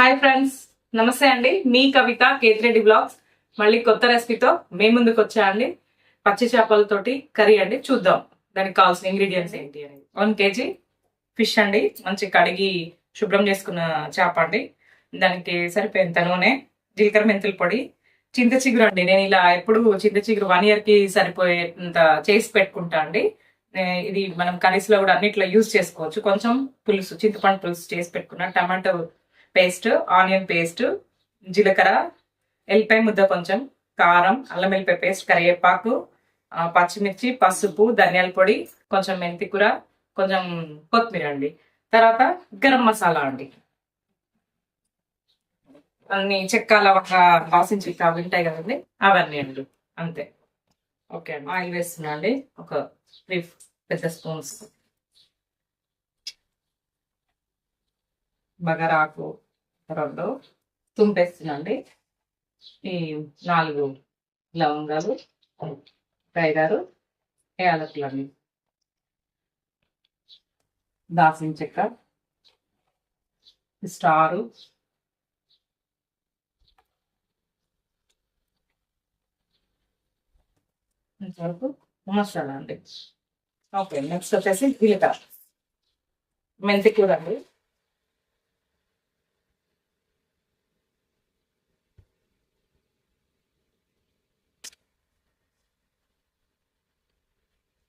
Hi friends నమస్తే అండి. మీ కవిత కేతిరెడ్డి బ్లాగ్స్. మళ్ళీ కొత్త రెసిపీతో మీ ముందుకు వచ్చా అండి. పచ్చి చేపలతోటి కర్రీ అండి. చూద్దాం దానికి కావాల్సిన ఇంగ్రీడియంట్స్ ఏంటి అని వన్ కేజీ ఫిష్ అండి. మంచి కడిగి శుభ్రం చేసుకున్న చేప అండి. దానికి సరిపోయేంత నూనె జీలకర్ర మెంతుల పొడి చింత చిగురు అండి. నేను ఇలా ఎప్పుడు చింత చిగురు వన్ ఇయర్కి సరిపోయేంత చేసి పెట్టుకుంటా అండి. ఇది మనం కర్రీస్లో కూడా అన్నిట్లో యూజ్ చేసుకోవచ్చు. కొంచెం పులుసు చింతపండు పులుసు చేసి పెట్టుకున్న టమాటో పేస్ట్ ఆనియన్ పేస్ట్ జీలకర్ర ఎల్లిపాయ ముద్ద కొంచెం కారం అల్లం వెల్లిపాయ పేస్ట్ కరివేపాకు పచ్చిమిర్చి పసుపు ధనియాల పొడి కొంచెం మెంతికూర కొంచెం కొత్తిమీర అండి. తర్వాత గరం మసాలా అండి. అన్ని చెక్కాల ఒక బాసిన్ చెక్క అవి ఉంటాయి కదండి అవన్నీ అండి అంతే. ఓకే అండి. ఆయిల్ వేస్తున్నా అండి ఒక త్రీ పెద్ద స్పూన్స్. బగరాకు రెండు తుంపేస్తున్నాండి ఈ నాలుగు లవంగాలు ఐదారు యాలకులు దాసిన చెక్క స్టారు ఇంతవరకు మసాలా అండి. ఓకే నెక్స్ట్ వచ్చేసి జీలకర్ర. మెంతి కూర అండి.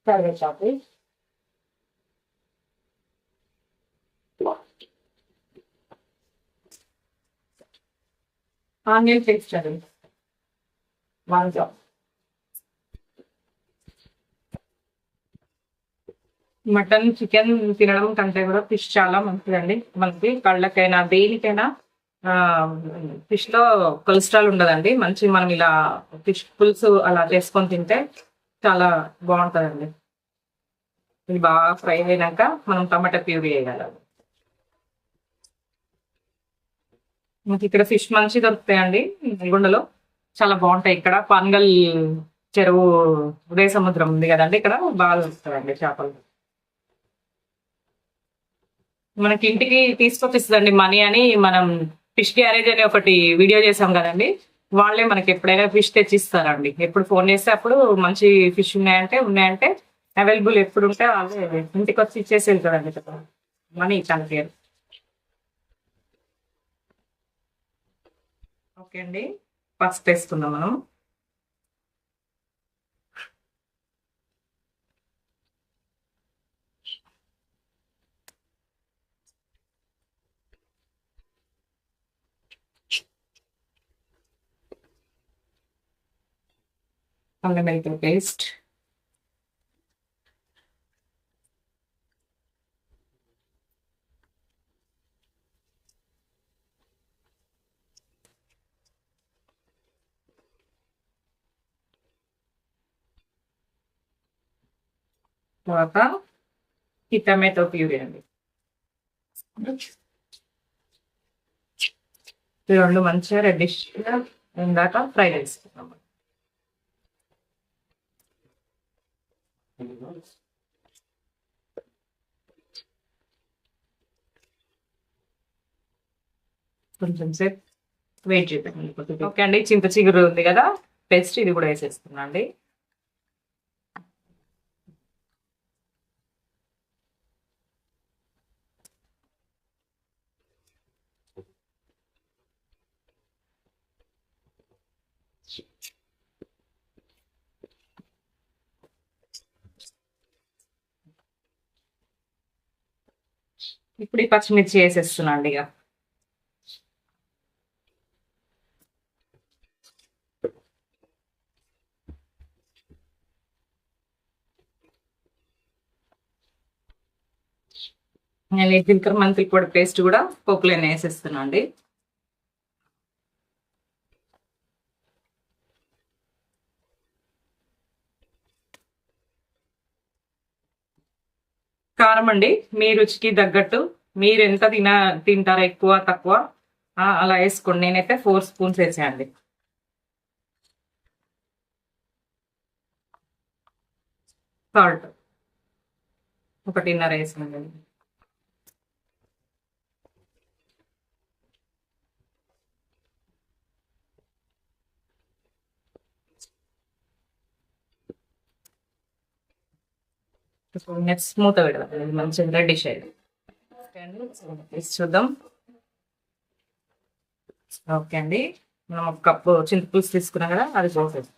కరివేపాకు ఆనియన్ పేస్ట్ అండి వన్ జాబ్ మటన్ చికెన్ తినడం కంటే కూడా ఫిష్ చాలా మంచిదండి. మనకి కళ్ళకైనా దేనికైనా ఫిష్లో కొలెస్ట్రాల్ ఉండదండి. మంచి మనం ఇలా ఫిష్ పులుసు అలా చేసుకొని తింటే చాలా బాగుంటుందండి. ఇది బాగా ఫ్రై అయినాక మనం టమాటా ప్యూరీ వేయగలం మనకి ఇక్కడ ఫిష్ మంచి దొరుకుతాయండి గుండెలో. చాలా బాగుంటాయి ఇక్కడ. పనగల్ చెరువు ఉదయ సముద్రం ఉంది కదండి ఇక్కడ బాగా దొరుకుతాయండి చేపలు. మనకి ఇంటికి తీసుకొచ్చిస్తుందండి మనీ అని మనం ఫిష్ గ్యారేజ్ అని ఒకటి వీడియో చేసాం కదండి. వాళ్ళే మనకి ఎప్పుడైనా ఫిష్ తెచ్చిస్తారండి. ఎప్పుడు ఫోన్ చేస్తే అప్పుడు మంచి ఫిష్ ఉన్నాయంటే ఉన్నాయంటే అవైలబుల్ ఎప్పుడు ఉంటే వాళ్ళే ఇంటికి వచ్చి ఇచ్చేసి వెళ్తారండి మనీ తనకి ఓకే అండి. ఫస్ట్ వేసుకుందాం మనం. అల్లం వెల్లుల్లి పేస్ట్ తర్వాత ఈ టమాటో ప్యూరీ అండి రెండు మంచిగా రెడ్డిష్ ఇందాక ఫ్రై చేసుకున్నాం కొంచెం సేపు వెయిట్ చేద్దాం. ఓకే అండి చింత చిగురు ఉంది కదా పేస్ట్ ఇది కూడా వేసేస్తున్నా ఇప్పుడు ఈ పచ్చిమిర్చి వేసేస్తున్నా అండి ఇక. నేను ఈ జీలకర్ర మంత్రి పొడి పేస్ట్ కూడా పోక్లేనే వేసేస్తున్నాను అండి కారం అండి. మీ రుచికి తగ్గట్టు మీరు ఎంత తిన తింటారో ఎక్కువ తక్కువ అలా వేసుకోండి. నేనైతే ఫోర్ స్పూన్స్ వేసేయండి సాల్ట్. ఒకటిన్నర వేసుకోండి టూ మినిట్స్ మూత పెడదాం. మంచి మంచిగా రెడ్డిష్ అయ్యింది చూద్దాం. ఓకే అండి. మనం ఒక కప్పు చింతపులుసు తీసుకున్నాం కదా అది పోసేది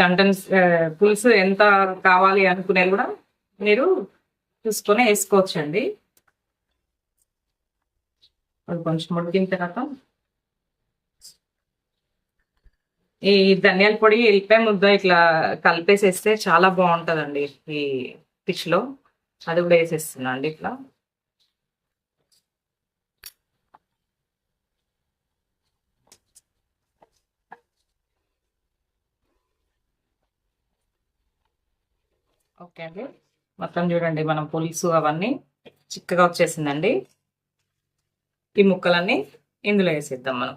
కంటెన్స్ పులుసు ఎంత కావాలి అనుకునేది కూడా మీరు చూసుకొని వేసుకోవచ్చండి. అది కొంచెం ఉడికిన తర్వాత ఈ ధనియాల పొడి ఎల్లిపాయ ముద్ద ఇట్లా కలిపేసేస్తే చాలా బాగుంటుందండి ఈ ఫిష్లో. అది కూడా వేసేస్తున్నా అండి ఇట్లా. ఓకే అండి. మొత్తం చూడండి మనం పులుసు అవన్నీ చిక్కగా వచ్చేసిందండి. ఈ ముక్కలన్నీ ఇందులో వేసేద్దాం మనం.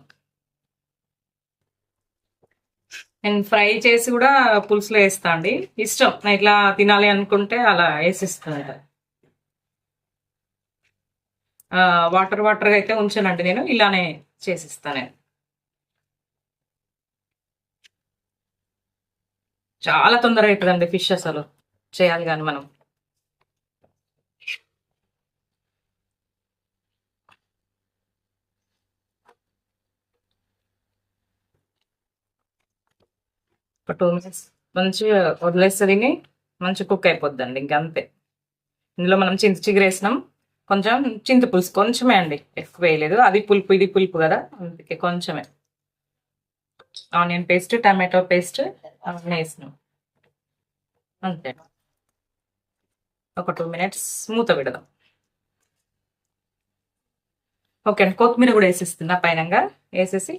నేను ఫ్రై చేసి కూడా పులుసులో వేస్తా అండి. ఇష్టం. నేను ఇట్లా తినాలి అనుకుంటే అలా వేసిస్తాను వాటర్ వాటర్గా అయితే ఉంచానండి నేను. ఇలానే చేసిస్తాను నేను. చాలా తొందరగా అవుతుందండి ఫిష్ అసలు. చేయాలి కానీ మనం. ఒక టూ మినిట్స్ మంచిగా వదిలేస్తే తిని కుక్ అయిపోద్దండి ఇంకా అంతే. ఇందులో మనం చింత చిగురు వేసినాం. కొంచెం చింత పులుసు కొంచెమే అండి ఎక్కువ వేయలేదు. అది పులుపు ఇది పులుపు కదా అందుకే కొంచెమే. ఆనియన్ పేస్ట్ టమాటో పేస్ట్ అవన్నీ వేసినాం. అంతే. ఒక టూ మినిట్స్ మూత పెడదాం. ఓకే అండి కొత్తిమీర కూడా వేసేస్తున్నా పైనంగా. వేసేసి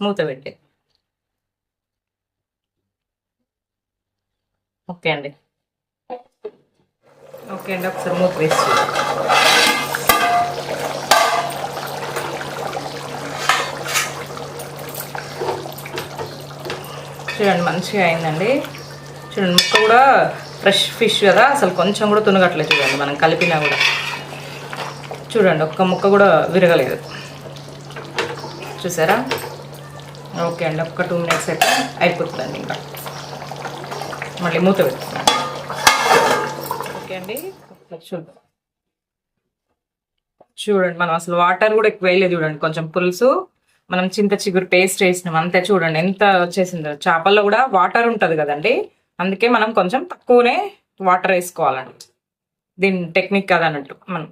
మూత పెట్టేది ఓకే అండి. ఓకే అండి ఒకసారి మూత వేసి. చూడండి మంచిగా అయిందండి. చూడండి ముక్క కూడా ఫ్రెష్ ఫిష్ కదా అసలు కొంచెం కూడా తునగట్లేదు చూడండి మనం కలిపినా కూడా. చూడండి ఒక్క ముక్క కూడా విరగలేదు. చూసారా? ఓకే అండి ఒక్క టూ మినిట్స్ అయితే అయిపోతుందండి ఇంకా. మళ్ళీ మూత పెడుతున్నాను ఓకే అండి. చూద్దాం చూడండి మనం అసలు వాటర్ కూడా ఎక్కువ వేయలేదు చూడండి. కొంచెం పులుసు మనం చింత చిగురు పేస్ట్ వేసినాం అంతే చూడండి. ఎంత వచ్చేసిందో. చేపల్లో కూడా వాటర్ ఉంటుంది కదండి. అందుకే మనం కొంచెం తక్కువనే వాటర్ వేసుకోవాలండి. దీని టెక్నిక్ అదన్నట్టు మనం.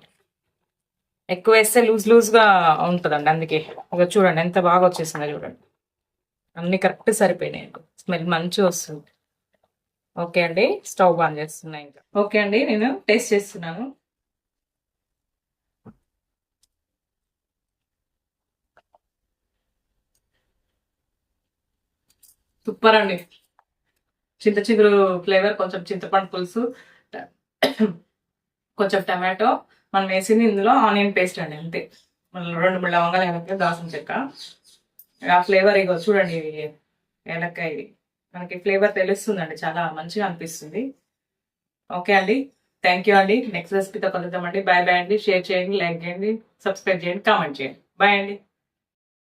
ఎక్కువ వేస్తే లూజ్ లూజ్గా ఉంటుందండి అందుకే. ఒక చూడండి ఎంత బాగా వచ్చేసిందో చూడండి. అన్ని కరెక్ట్ సరిపోయినాయి. స్మెల్ మంచిగా వస్తుంది. ఓకే అండి. స్టవ్ ఆన్ చేస్తున్నా ఇంకా. ఓకే అండి నేను టేస్ట్ చేస్తున్నాను. సూపర్ అండి. చింత చిగురు ఫ్లేవర్ కొంచెం చింతపండు పులుసు కొంచెం టమాటో మనం వేసింది ఇందులో ఆనియన్ పేస్ట్ అండి అంతే. మనం రెండు మూడు లవంగాలు ఏలక్కాయ దాసం చెక్క. ఆ ఫ్లేవర్ ఇగో చూడండి ఏలక్కాయ ఇది మనకి ఫ్లేవర్ తెలుస్తుందండి చాలా మంచిగా అనిపిస్తుంది. ఓకే అండి థ్యాంక్ యూ అండి. నెక్స్ట్ రెసిపీతో కలుద్దామండి. బాయ్ బాయ్ అండి. షేర్ చేయండి లైక్ చేయండి సబ్స్క్రైబ్ చేయండి కామెంట్ చేయండి. బాయ్ అండి.